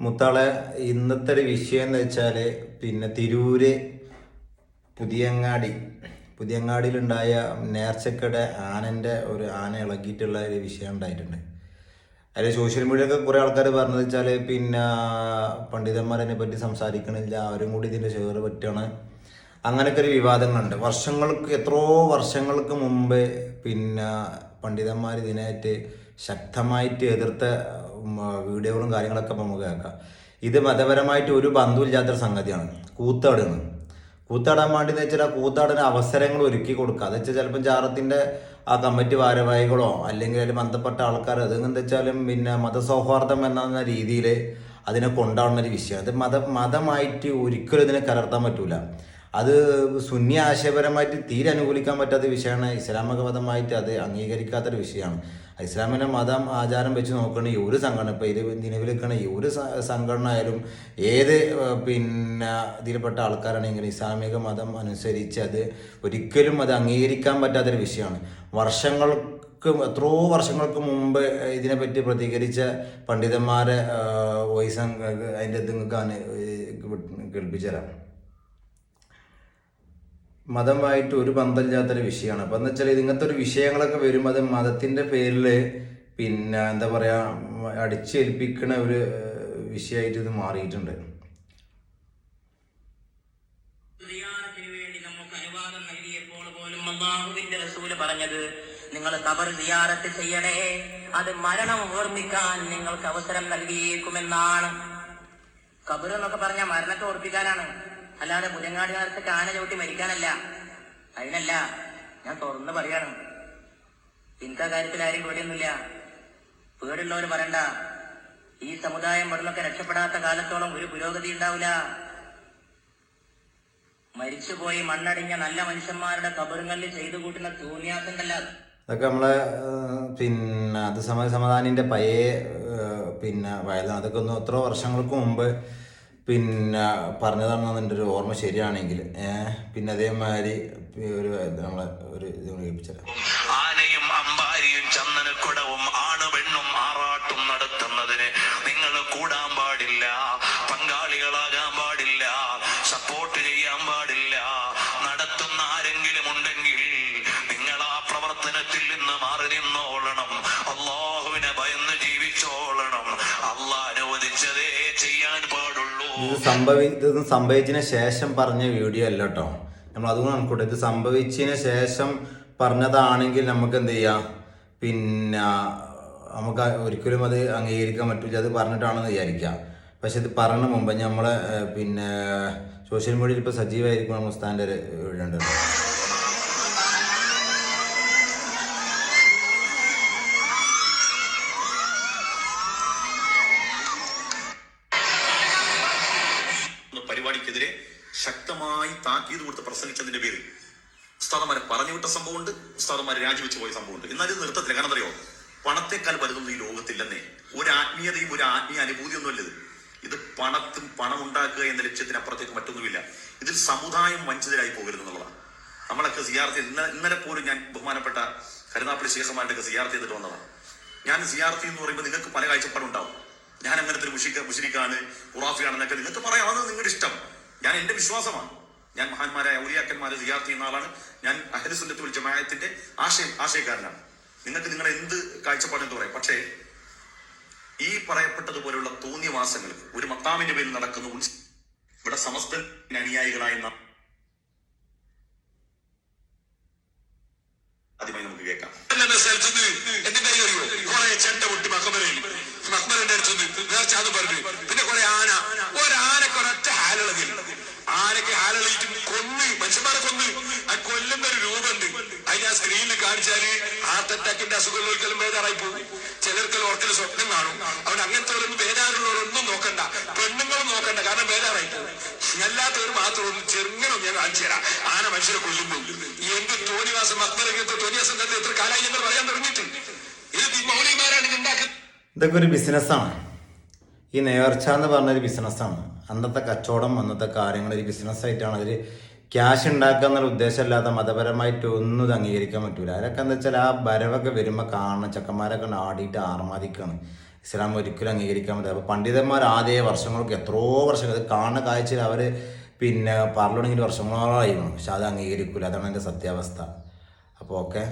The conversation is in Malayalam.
മുത്താളെ ഇന്നത്തെ ഒരു വിഷയം എന്ന് വെച്ചാൽ പിന്നെ തിരൂര് പുതിയങ്ങാടി. പുതിയങ്ങാടിയിലുണ്ടായ നേർച്ചക്കടെ ആനന്റെ ഒരു ആന ഇളകിയിട്ടുള്ള ഒരു വിഷയം ഉണ്ടായിട്ടുണ്ട്. അതിൽ സോഷ്യൽ മീഡിയയൊക്കെ കുറേ ആൾക്കാർ പറഞ്ഞത് വെച്ചാൽ പിന്നെ പണ്ഡിതന്മാരതിനെ പറ്റി സംസാരിക്കണില്ല അവരും കൂടി ഇതിന്റെ ഷെയർ പറ്റുകയാണ് അങ്ങനെയൊക്കെ ഒരു വിവാദങ്ങളുണ്ട്. വർഷങ്ങൾക്ക് എത്രയോ വർഷങ്ങൾക്ക് മുമ്പ് പിന്നെ പണ്ഡിതന്മാർ ഇതിനായിട്ട് ശക്തമായിട്ട് എതിർത്ത വീഡിയോകളും കാര്യങ്ങളൊക്കെ നമുക്ക് കേൾക്കാം. ഇത് മതപരമായിട്ട് ഒരു ബന്ധമില്ലാത്തൊരു സംഗതിയാണ്. കൂത്താടുന്നത് കൂത്താടാൻ വേണ്ടി എന്ന് വെച്ചാൽ കൂത്താടിന് അവസരങ്ങൾ ഒരുക്കി കൊടുക്കുക. അത് വെച്ചാൽ ചിലപ്പോൾ ജാറത്തിന്റെ ആ കമ്മിറ്റി ഭാരവാഹികളോ അല്ലെങ്കിൽ അതിൽ ബന്ധപ്പെട്ട ആൾക്കാർ അത് വെച്ചാലും പിന്നെ മതസൗഹാർദ്ദം എന്ന രീതിയിൽ അതിനെ കൊണ്ടാടുന്ന ഒരു വിഷയം. അത് മത മതമായിട്ട് ഒരിക്കലും ഇതിനെ കലർത്താൻ പറ്റൂല. അത് സുന്നി ആശയപരമായിട്ട് തീരെ അനുകൂലിക്കാൻ പറ്റാത്ത വിഷയമാണ്. ഇസ്ലാമിക മതമായിട്ട് അത് അംഗീകരിക്കാത്തൊരു വിഷയമാണ്. ഇസ്ലാമിന്റെ മതം ആചാരം വെച്ച് ഈ ഒരു സംഘടന ഇപ്പോൾ ഇത് നിലവിലിരിക്കുന്ന ഈ ഒരു സംഘടന ആയാലും ഏത് പിന്നെ ഇതിൽപ്പെട്ട ആൾക്കാരാണെങ്കിലും ഇസ്ലാമിക മതം അനുസരിച്ച് അത് ഒരിക്കലും അത് അംഗീകരിക്കാൻ പറ്റാത്തൊരു വിഷയമാണ്. വർഷങ്ങൾ എത്രയോ വർഷങ്ങൾക്ക് മുമ്പ് ഇതിനെപ്പറ്റി പ്രതികരിച്ച പണ്ഡിതന്മാരെ വോയിസ് അതിന്റെ ഇത് നിങ്ങൾക്ക് കേൾപ്പിച്ചു തരാം മതമായിട്ട് ഒരു ബന്ധമില്ലാത്തൊരു വിഷയമാണ്. അപ്പം എന്താ വെച്ചാൽ ഇങ്ങനത്തെ ഒരു വിഷയങ്ങളൊക്കെ വരുമ്പോൾ അത് മതത്തിന്റെ പേരിൽ പിന്നെ എന്താ പറയുക അടിച്ചേൽപ്പിക്കണ ഒരു വിഷയമായിട്ട് ഇത് മാറിയിട്ടുണ്ട്. പറഞ്ഞത് നിങ്ങൾ കബർ സിയാറത്ത് ചെയ്യണേ അത് മരണം ഓർമ്മിക്കാൻ നിങ്ങൾക്ക് അവസരം നൽകിയേക്കുമെന്നാണ്. കബർ എന്നൊക്കെ പറഞ്ഞാൽ മരണത്തെ ഓർപ്പിക്കാനാണ്. അല്ലാതെ മുരങ്ങാടി കാന ചവിട്ടി മരിക്കാനല്ല. അതിനല്ല ഞാൻ തുറന്ന് പറയാണ്. ഇന്നത്തെ കാര്യത്തിൽ ആരും പേടിയൊന്നുമില്ല. പേടുള്ളവർ പറയണ്ട. ഈ സമുദായം വെള്ളമൊക്കെ രക്ഷപ്പെടാത്ത കാലത്തോളം ഒരു പുരോഗതി ഉണ്ടാവില്ല. മരിച്ചുപോയി മണ്ണടിഞ്ഞ നല്ല മനുഷ്യന്മാരുടെ കബറുകളിൽ ചെയ്തു കൂട്ടുന്ന തൂന്യാസണ്ടല്ല അതൊക്കെ നമ്മളെ പിന്നെ അത് സമയ സമാധാനിന്റെ പഴയ പിന്നെ വയലാണ് അതൊക്കെ ഒന്ന് എത്ര വർഷങ്ങൾക്ക് മുമ്പ് പിന്നെ പറഞ്ഞതാണെന്ന് എന്റെ ഒരു ഓർമ്മ ശരിയാണെങ്കിൽ പിന്നെ അതേമാതിരി ഒരു നമ്മളെ ഒരു ഇത് കേൾപ്പിച്ചത് ഇത് സംഭവി ഇതൊന്നും സംഭവിച്ചതിന് ശേഷം പറഞ്ഞ വീഡിയോ അല്ല കേട്ടോ നമ്മൾ അതുകൊണ്ട് കണക്കൂട്ടെ. ഇത് സംഭവിച്ചതിന് ശേഷം പറഞ്ഞതാണെങ്കിൽ നമുക്ക് എന്ത് ചെയ്യാം? പിന്നെ നമുക്ക് ഒരിക്കലും അത് അംഗീകരിക്കാൻ പറ്റില്ല. അത് പറഞ്ഞിട്ടാണെന്ന് വിചാരിക്കാം. പക്ഷെ ഇത് പറഞ്ഞ മുമ്പ് നമ്മളെ പിന്നെ സോഷ്യൽ മീഡിയയിൽ ഇപ്പോൾ സജീവമായിരിക്കും നമ്മൾ ഉസ്താന്റെ ഒരു വീഡിയോ ശക്തമായി താക്കീത് കൊടുത്ത് പ്രസംഗിച്ചതിന്റെ പേരിൽ ഉസ്താദന്മാരെ പറഞ്ഞു വിട്ട സംഭവമുണ്ട് ഉസ്താദന്മാരെ രാജിവെച്ച് പോയ സംഭവമുണ്ട്. എന്നാൽ ഇത് നിർത്തത്തില്ല. കാരണം അറിയോ പണത്തെക്കാൾ വലുതൊന്നും ഈ ലോകത്തില്ലെന്നേ. ഒരു ആത്മീയതയും ഒരു ആത്മീയ അനുഭൂതിയൊന്നും അല്ലത്. ഇത് പണത്തും പണം ഉണ്ടാക്കുക എന്ന ലക്ഷ്യത്തിനപ്പുറത്തേക്ക് മറ്റൊന്നുമില്ല. ഇതിൽ സമുദായം വഞ്ചിതരായി പോകരുത് എന്നുള്ളതാണ്. നമ്മളൊക്കെ സിയാർത്ത് ഇന്നലെ ഇന്നലെ പോലും ഞാൻ ബഹുമാനപ്പെട്ട കരുനാപ്പള്ളി ശേഖന്മാരുടെ ഒക്കെ സിയാർത്ത് ചെയ്തിട്ട് വന്നതാണ്. ഞാൻ സിയാർത്തി എന്ന് പറയുമ്പോൾ നിങ്ങൾക്ക് പല കാഴ്ചപ്പാടുണ്ടാവും ഞാൻ അങ്ങനത്തെ ഒരു മുഷിക്ക മുഷിരിക്കാണ് ഖുറാഫിയാണെന്നൊക്കെ നിങ്ങൾക്ക് പറയാം. അത് നിങ്ങളുടെ ഇഷ്ടം. ഞാൻ എന്റെ വിശ്വാസമാണ്. ഞാൻ മഹാന്മാരായ ഔലിയാക്കന്മാരെ സിയാർത്ത് ചെയ്യുന്ന ആളാണ്. ഞാൻ അഹലുസുല്ലത്തുൽ ജമായത്തിന്റെ ആശയം ആശയക്കാരനാണ്. നിങ്ങൾക്ക് നിങ്ങളുടെ എന്ത് കാഴ്ചപ്പാടെന്ന് പറയാം. പക്ഷേ ഈ പറയപ്പെട്ടതുപോലുള്ള തോന്നിയവാസങ്ങൾ ഒരു മത്താമിന്റെ പേരിൽ നടക്കുന്ന ഇവിടെ സമസ്ത അനുയായികളായ ആദ്യമായി നമുക്ക് കേൾക്കാം. എന്തിന്റെ ചെണ്ട പൊട്ടി മക്കബരയിൽ മക്ബറിന്റെ അടുത്തുനിന്ന്. പറഞ്ഞു. ഹാർട്ട് അറ്റാക്കിന്റെ അസുഖങ്ങൾക്കെല്ലാം ബേജാറായി പോകും. ചിലർക്ക് ഓർക്കൽ സ്വപ്നം കാണും. അവൻ അങ്ങനത്തെ ബേജാറുള്ളവരൊന്നും നോക്കണ്ട. പെണ്ണുങ്ങളും നോക്കണ്ട. കാരണം ബേജാറായി പോകും. അല്ലാത്തവർ മാത്രം ചെറുങ്ങനെ ഞാൻ കാണിച്ചു തരാം. ആന മനുഷ്യരെ കൊല്ലുമ്പോൾ. എന്ത് തോന്നിവാസം അക്ബരങ്ങനത്തെ തോന്നിവാസം തന്നെ എത്ര കാലായി ഞങ്ങൾ പറയാൻ തുടങ്ങിയിട്ടുണ്ട് ഇത് ഈ മൗലികമാരാണ് ഇത് ഉണ്ടാക്കുന്നത്. ഇതൊക്കെ ഒരു ബിസിനസ്സാണ്. ഈ നേർച്ച എന്ന് പറഞ്ഞൊരു ബിസിനസ്സാണ്. അന്നത്തെ കച്ചവടം അന്നത്തെ കാര്യങ്ങൾ ഒരു ബിസിനസ്സായിട്ടാണ് അതിൽ ക്യാഷ് ഉണ്ടാക്കുക എന്നുള്ള ഉദ്ദേശമില്ലാത്ത മതപരമായിട്ട് ഒന്നും ഇത് അംഗീകരിക്കാൻ പറ്റൂല. അതൊക്കെ എന്താ വെച്ചാൽ ആ വരവൊക്കെ വരുമ്പോൾ കാണണം ചെക്കന്മാരൊക്കെ ആടിയിട്ട് ആർമാദിക്കാണ്. ഇസ്ലാം ഒരിക്കലും അംഗീകരിക്കാൻ പറ്റില്ല. അപ്പോൾ പണ്ഡിതന്മാർ ആദ്യ വർഷങ്ങൾക്ക് എത്രയോ വർഷങ്ങൾ അത് കാണുന്ന കാഴ്ചയിൽ അവർ പിന്നെ പറഞ്ഞു തുടങ്ങിയിട്ട് വർഷങ്ങളോളമായിരുന്നു പക്ഷെ അത് അംഗീകരിക്കില്ല അതാണ് എന്റെ സത്യാവസ്ഥ. അപ്പോൾ ഓക്കെ.